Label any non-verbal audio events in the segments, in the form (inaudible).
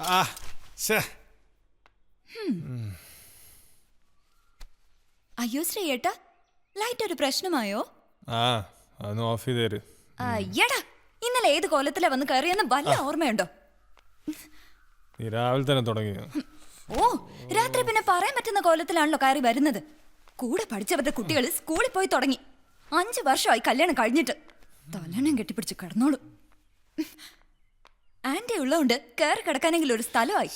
ആ ശ്ശേ. അയ്യോ ശ്രീയേട്ടാ ലൈറ്റ് ഒരു പ്രശ്നമായോ? ആ അതൊന്ന് ഓഫ് ചെയ്ത് തരും അയ്യടാ ഇന്നലെ ഏത് കോലത്തിലാ വന്ന് കയറിയെന്ന് വല്ല ഓർമ്മയുണ്ടോ? നീ രാവിലെ തന്നെ തുടങ്ങി. ഓ രാത്രി പിന്നെ പറയാൻ പറ്റുന്ന കോലത്തിലാണല്ലോ കയറി വരുന്നത്. കൂടെ പഠിച്ചവരുടെ കുട്ടികൾ സ്കൂളിൽ പോയി തുടങ്ങി. അഞ്ചു വർഷമായി കല്യാണം കഴിഞ്ഞിട്ട്. തലണം കെട്ടിപ്പിടിച്ച് കിടന്നോളൂ. ആന്റി ഉള്ളതുകൊണ്ട് കയറി കിടക്കാനെങ്കിലും ഒരു സ്ഥലമായി.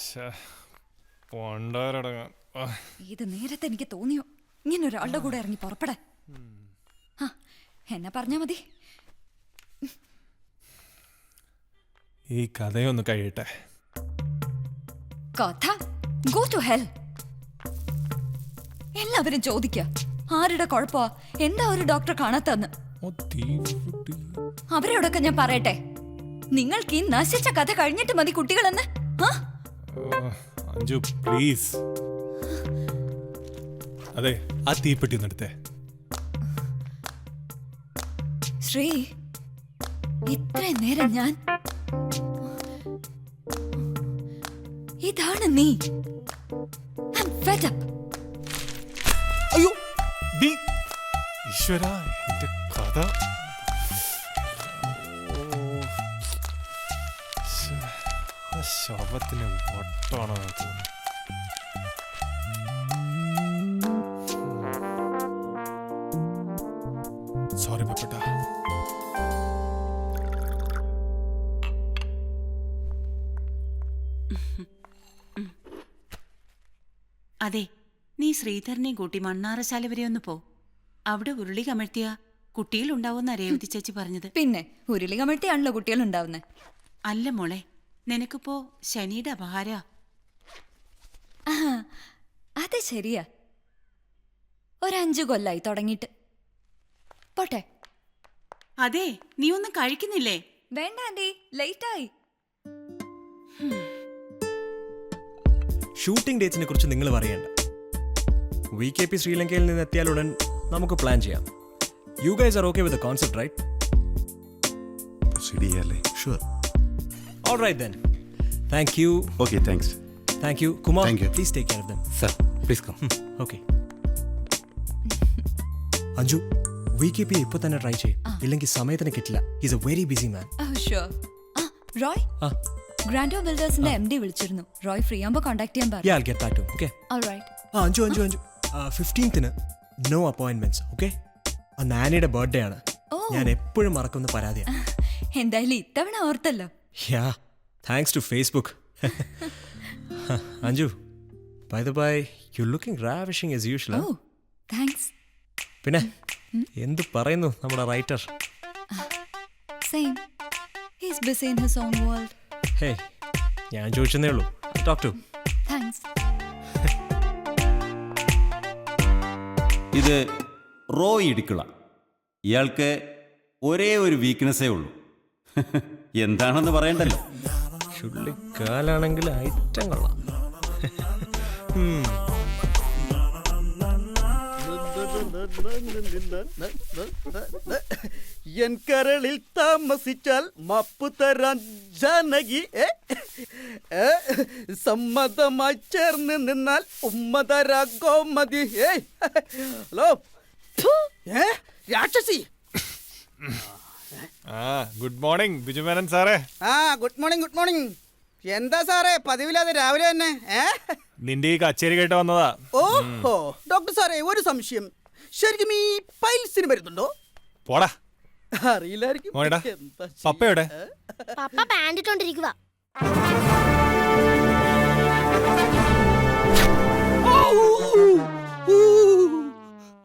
ഇത് നേരത്തെ എനിക്ക് തോന്നിയോ? ഇങ്ങനെ ഒരാളുടെ കൂടെ ഇറങ്ങി പുറപ്പെടാൻ. ആ എന്നെ പറഞ്ഞാ മതി. ഈ കഥയൊന്ന് കഴിയട്ടെ. കഥ? ഗോ ടു ഹെൽ എല്ലാവരും ചോദിക്ക ആരുടെ കുഴപ്പമാ എന്താ ഒരു ഡോക്ടറെ കാണാത്തന്ന്. അവരോടൊക്കെ ഞാൻ പറയട്ടെ. നിങ്ങൾക്ക് ഈ നശിച്ച കഥ കഴിഞ്ഞിട്ട് മതി കുട്ടികളെന്ന്? അഞ്ജു പ്ലീസ് അതെ ആ തീപ്പെട്ടി ഒന്ന് എടുത്തേ. ശ്രീ ഇത്രയും നേരം ഞാൻ ഇതാണ് നീ. അയ്യോ ഈശ്വര എന്റെ കഥ. ആ ശവത്തിന് വട്ടാണോ തോന്നുന്നു. സോറി പപ്പട്ട അതെ നീ ശ്രീധരനെയും കൂട്ടി മണ്ണാറശാല വരെ ഒന്ന് പോ. അവിടെ ഉരുളി കമഴ്ത്തിയ കുട്ടികളുണ്ടാവുന്ന രേവതി ചേച്ചി പറഞ്ഞത്. പിന്നെ ഉരുളി കമഴ്ത്തിയാണല്ലോ കുട്ടികൾ ഉണ്ടാവുന്നത് അല്ല മോളെ നിനക്കിപ്പോ ശനിയുടെ അപഹാര. അത് ശരിയാ. ഒരഞ്ചു കൊല്ലായി തുടങ്ങിയിട്ട്. പോട്ടെ. അതെ നീ ഒന്നും കഴിക്കുന്നില്ലേ? വേണ്ട ആന്റി ലേറ്റായി ഷൂട്ടിംഗ് ഡേറ്റ്സിനെ കുറിച്ച് നിങ്ങൾ പറയണ്ട. വി കെ പി ശ്രീലങ്കയിൽ നിന്ന് എത്തിയാൽ ഉടൻ നമുക്ക് പ്ലാൻ ചെയ്യാം. You guys are okay with concept right ശരിയല്ലേ? Sure all right then thank you okay thanks thank you Kumar Thank you. Please take care of them sir please come okay Anju V K P ഇപ്പൊ തന്നെ try ചെയ്യും. ഇല്ലെങ്കിൽ സമയത്തിന് കിട്ടില്ല. Is a very busy man sure ആ റോയ്? ആ. ഗ്രാൻഡോ ബിൽഡേഴ്സിന്റെ M D വിളിച്ചിരുന്നു. Roy free ആകുമ്പോൾ കോൺടാക്ട് ചെയ്യാൻ പറഞ്ഞു yeah get back to okay alright ആ അഞ്ചു അഞ്ചു അഞ്ചു ഫിഫ്റ്റീൻത്തിന് നോ അപ്പോയിന്റ്മെന്റ്സ് ഓക്കെ ആ നാനിയുടെ ബർത്ത്ഡേ ആണ്. ഓ. ഞാൻ എപ്പോഴും മറക്കുന്ന പരാതിയാണ്. (laughs) എന്തായാലും ഇത്തവണ ഓർത്തല്ലോ. Yeah thanks to Facebook Anju by the by you looking ravishing as usual oh thanks പിന്നെ എന്ത് പറയുന്നു നമ്മുടെ writer same he's busy in his own world hey ഞാൻ ചോദിച്ചെന്നേ ഉള്ളൂ. ടോക്ക് ടു താങ്ക്സ് ഇത് റോയ് ഇടുക്കള. ഇയാൾക്ക് ഒരേ ഒരു വീക്ക്നെസ്സേ ഉള്ളൂ. (laughs) എന്താണെന്ന് പറയണ്ടല്ലോ. ചുള്ളിക്കാലാണെങ്കിൽ ഐറ്റം കൊള്ളാം. എൻ കരളിൽ താമസിച്ചാൽ മാപ്പ് തരാൻ ജാനകി? സമ്മതമായി ചേർന്ന് നിന്നാൽ ഉമ്മ തരാ ഗോമതി ഹലോ. ഏ? രാക്ഷസി. ഗുഡ് മോർണിംഗ് ബിജുമേനൻ സാറേ. ആ ഗുഡ് മോർണിംഗ് ഗുഡ് മോർണിംഗ് എന്താ സാറേ പതിവില്ലാതെ രാവിലെ തന്നെ നിന്റെ ഈ കച്ചേരി കേട്ട് വന്നതാ. ഓഹോ ഡോക്ടർ സാറേ ഒരു സംശയം. ശരിക്കും ഈ പൈൽസിന് വരുന്നുണ്ടോ? പോടാ. അറിയില്ലായിരിക്കും? പപ്പയുടെ പപ്പ പാൻഡിട്ടോണ്ടിരിക്കുക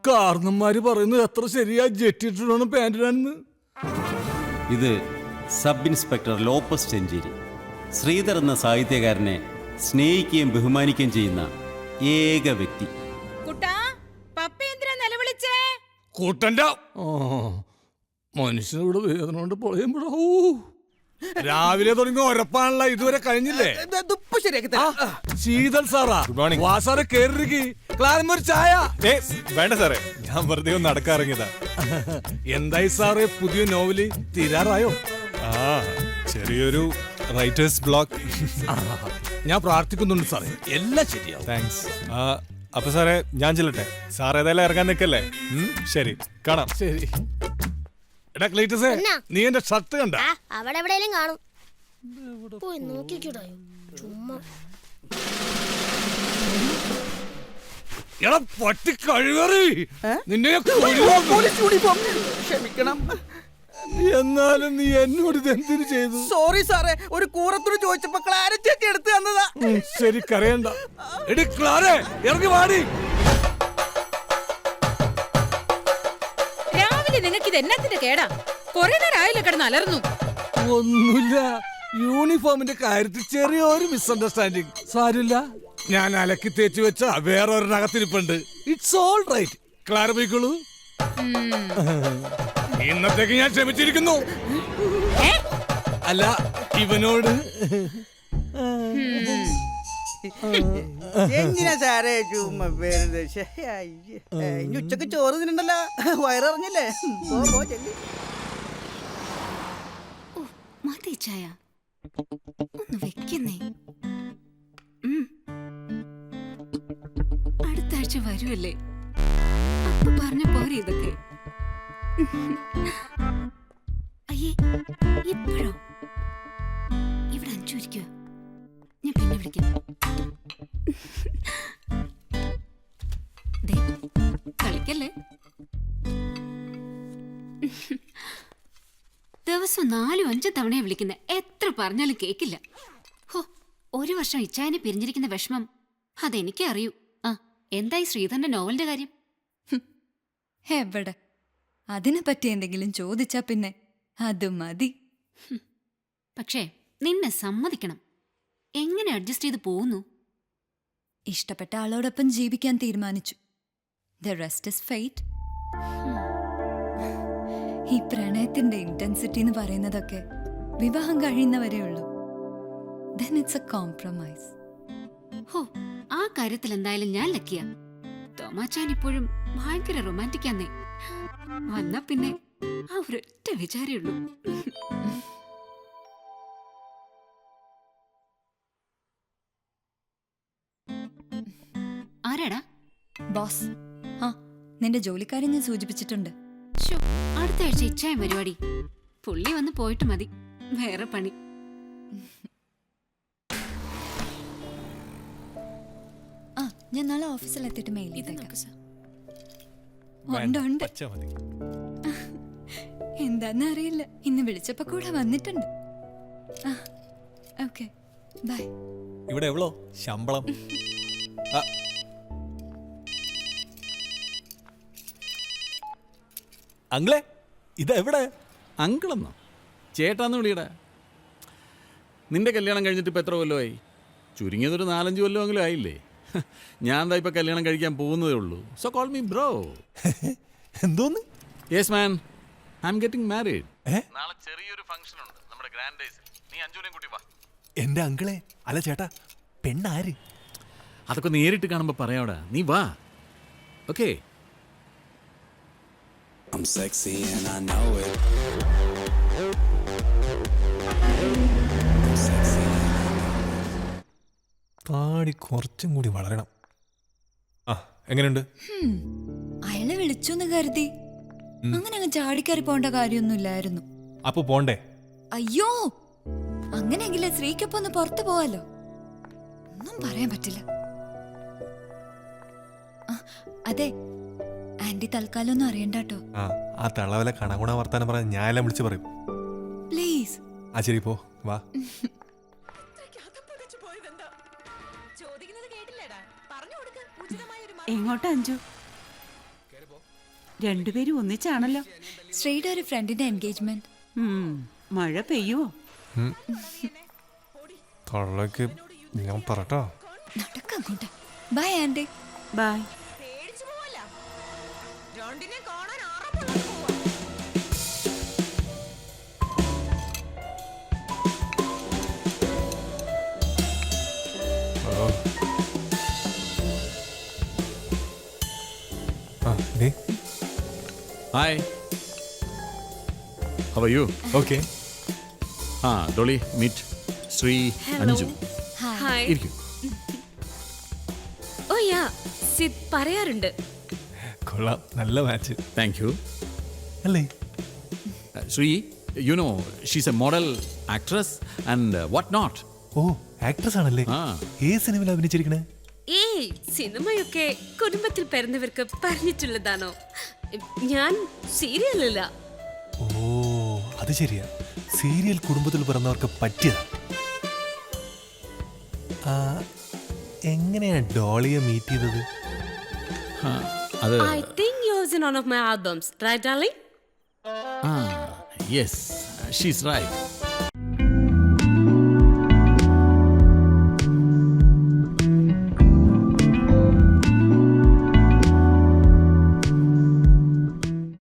കാർന്നന്മാര് കാരണന്മാര് പറയുന്നത് എത്ര ശരിയാ ജെറ്റിട്ടാണ് പാന്റിനാണെന്ന് ഇത് sub inspector Lopez Chencheri. Sreedhar എന്ന സാഹിത്യകാരനെ സ്നേഹിക്കുകയും ബഹുമാനിക്കുകയും ചെയ്യുന്ന ഏക വ്യക്തി. കൂട്ടന്റെ മനുഷ്യനിവിടെ വേദന കൊണ്ട് പൊളയുമ്പോഴോ? രാവിലെ തുടങ്ങി ഉറപ്പാണല്ല ഇതുവരെ കഴിഞ്ഞില്ലേ? ഇത് ശരിയാക്കി തരാം. ശീതൽ സാറാ. ഗുഡ് മോർണിംഗ് വാ സാറ് കേറിക്ക് ക്ലാരമ്മ ഒരു ചായ. ഏ വേണ്ട സാറേ ഞാൻ വെറുതെ ഒന്ന് നടക്കാറിങ്ങിയതാ. എന്തായി സാറേ പുതിയ നോവൽ തീരാറായോ? ആ ചെറിയൊരു റൈറ്റേഴ്സ് ബ്ലോക്ക് ഞാൻ പ്രാർത്ഥിക്കുന്നുണ്ട് സാറേ എല്ലാം ശരിയാവും. താങ്ക്സ് അപ്പൊ സാറേ ഞാൻ ചെല്ലട്ടെ? സാർ ഏതായാലും ഇറങ്ങാൻ നിൽക്കല്ലേ ശരി കാണാം. ശരി. എടാ ക്ലീറ്റസേ എന്നാ? നീ എന്റെ ഷർട്ട് കണ്ട? ആ അവിടെ എവിടെയെങ്കിലും കാണും. പോയി നോക്കിക്കൂടായോ ചുമ്മാ. എടാ പട്ടി കഴിവറി ഏ? നിന്നെ ഞാൻ ഓ, കൊല്ലും. പോലീസ് യൂണിഫോം ക്ഷമിക്കണം. എന്നാലും നീ എന്നോട് ഇത് എന്തിനു ചെയ്തു? സോറി സാറേ ഒരു കൂറത്തോട് ചോദിച്ചപ്പോ ക്ലാര ഒക്കെ എടുത്തു തന്നതാ. ഉം, ശരി കരയണ്ട. എടി ക്ലാരേ ഇറങ്ങി വാടി. നിങ്ങൾക്ക് ഇത് എന്നത്തിന്റെ കേടാ? കൊറേ നേരം ആയില്ല കിടന്ന് അലർന്നു ഒന്നുമില്ല. യൂണിഫോമിന്റെ കാര്യത്തിൽ ചെറിയൊരു മിസ്അണ്ടർസ്റ്റാൻഡിങ് സാരില്ല ഞാൻ അലക്കി തേച്ചു വെച്ച വേറെ ഒരെണ്ണകത്തിരിപ്പുണ്ട് ഇറ്റ്സ് ഓൾ റൈറ്റ് ക്ലാര പോയിക്കോളൂ ഇന്നത്തേക്ക് ഞാൻ ക്ഷമിച്ചിരിക്കുന്നു. അല്ല ഇവനോട്. എന്തിനാ സാറേ ചുമ്മാ വെറുതെ. ശ്ശെ, അയ്യേ. ഏ, ഇനി ഉച്ചയ്ക്ക് ചോറ് തിന്നണ്ടല്ലോ. വയറിറങ്ങില്ലേ? പോ പോ ചെല്ലി. മതി ചായ. ഒന്ന് വെക്കുന്നേ. ഉം. അടുത്ത ആഴ്ച വരുമല്ലേ അപ്പൊ പറഞ്ഞ പോരെ ഇതൊക്കെ. അയ്യേ ഇപ്പോഴോ? നാലും അഞ്ചും തവണയാ വിളിക്കുന്ന. എത്ര പറഞ്ഞാലും കേക്കില്ല. ഹോ ഒരു വർഷം ഇച്ചായനെ പിരിഞ്ഞിരിക്കുന്ന വിഷമം അതെനിക്ക് അറിയൂ. ആ എന്തായി ശ്രീധരന്റെ നോവലിന്റെ കാര്യം? എവിടെ? അതിനെ പറ്റി എന്തെങ്കിലും ചോദിച്ചാ പിന്നെ അത് മതി. പക്ഷേ നിന്നെ സമ്മതിക്കണം. എങ്ങനെ അഡ്ജസ്റ്റ് ചെയ്ത് പോകുന്നു ഇഷ്ടപ്പെട്ട ആളോടൊപ്പം ജീവിക്കാൻ തീരുമാനിച്ചു. ദ റെസ്റ്റ് ഇസ് ഫെയ്റ്റ് ഈ പ്രണയത്തിന്റെ ഇന്റൻസിറ്റി എന്ന് പറയുന്നതൊക്കെ വിവാഹം കഴിയുന്നവരേ ഉള്ളൂ. ദെൻ ഇറ്റ്സ് എ കോംപ്രമൈസ് ഹോ ആ കാര്യത്തിൽ എന്തായാലും ഞാൻ ലക്കിയ. തോമാച്ചാൻ ഇപ്പോഴും ഭയങ്കര റൊമാന്റിക് ആന്നേ. വന്ന പിന്നെ ആ ഒരൊറ്റ വിചാരേ ഉള്ളൂ. ആരാടാ? ബോസ് ആ നിന്റെ ജോലിക്കാരെ ഞാൻ സൂചിപ്പിച്ചിട്ടുണ്ട്. അടുത്ത ആഴ്ച ഇച്ഛായം പരിപാടി പുള്ളി വന്ന് പോയിട്ട് മതി. വേറെ പണി. ആ ഞാൻ നാളെ ഓഫീസിൽ എത്തിയിട്ട് മെയിൽ ചെയ്തേക്കാം ഉണ്ട് ഉണ്ട്. എന്താന്ന് അറിയില്ല. ഇന്ന് വിളിച്ചപ്പോ കൂടെ വന്നിട്ടുണ്ട്. ആ ഓക്കെ. ബൈ. ഇവിടെ എവളോ? ശമ്പളം. അങ്കിളെ ഇതെവിടെ അങ്കിളെന്നോ? ചേട്ടാന്ന് വിളിയടാ. നിന്റെ കല്യാണം കഴിഞ്ഞിട്ട് ഇപ്പം എത്ര കൊല്ലമായി? ചുരുങ്ങിയതൊരു നാലഞ്ച് കൊല്ലമെങ്കിലും ആയില്ലേ? ഞാൻ എന്താ ഇപ്പം കല്യാണം കഴിക്കാൻ പോകുന്നതേ ഉള്ളൂ. സോ കോൾ മീ ബ്രോ എന്തോന്ന്? Yes man I am getting married നാളെ ചെറിയൊരു ഫംഗ്ഷൻ ഉണ്ട്. നമ്മുടെ ഗ്രാൻഡ് ഡേയ്സ് നീ അഞ്ചൂനെയും കൂട്ടി വാ. എന്റെ അങ്കിളെ അല്ല ചേട്ടാ പെണ്ണാര്? അതൊക്കെ നേരിട്ട് കാണുമ്പോൾ പറയാവടാ നീ വാ. Okay I'm sexy and I know it. താടി കുറച്ചും കൂടി വളരണം. ആ എങ്ങനെയുണ്ട് അയാളെ വിളിച്ചു എന്ന് കരുതി അങ്ങനെ അങ്ങ് ചാടിക്കറി പോണ്ട കാര്യമൊന്നുമില്ലായിരുന്നു. അപ്പൊ പോണ്ടേ? അയ്യോ അങ്ങനെയെങ്കിലും സ്ത്രീക്കൊപ്പം ഒന്ന് പുറത്തു പോവാലോ. ഒന്നും പറയാൻ പറ്റില്ല. ആ, അതെ ആന്റി തൽക്കാലം ഒന്നും അറിയണ്ടാട്ടോ. ആ ആ തള്ളവല കണകുണ വർത്താനം പറഞ്ഞ ഞാനെല്ലാം വിളിച്ചു വിളിച്ച് പറയും. പ്ലീസ് ആ ശരി പോ. വാ. എങ്ങോട്ടാ അഞ്ചു? രണ്ടുപേരും ഒന്നിച്ചാണല്ലോ. ശ്രീയുടെ ഒരു ഫ്രണ്ടിന്റെ എൻഗേജ്മെന്റ് മഴ പെയ്യുവോ? തള്ളക്ക് ഞാൻ പറട്ടോ. നടക്കാം ബൈ ആന്റി. ബൈ ഓ ആ. ഡേ. ഹായ് ഹവ് യു ഓക്കെ ആ Dolly meet Sree Anju. Hi ഇരിക്കും. ഓ യാ സിദ് പറയാറുണ്ട്. കൊള്ളാം. നല്ല മാച്ച് താങ്ക് യു അല്ലേ? Sree you know she's a model actress and what not oh actress ആണല്ലേ? ഏ ഏത് സിനിമയിൽ അഭിനയിച്ചിരിക്കണേ? ഏയ് സിനിമയൊക്കെ കുടുംബത്തിൽ പിറന്നവർക്ക് പറഞ്ഞിട്ടുള്ളതാണോ? ഞാൻ സീരിയലല്ല. ഓ അത് ശരിയാ. സീരിയൽ കുടുംബത്തിൽ പിറന്നവർക്ക് പറ്റിയതാ. ആ, എങ്ങനെയാ ഡോളിയെ മീറ്റ് ചെയ്തത്? അത് I think use in one of my albums right darling ആ യെസ് ഷീസ് റൈറ്റ്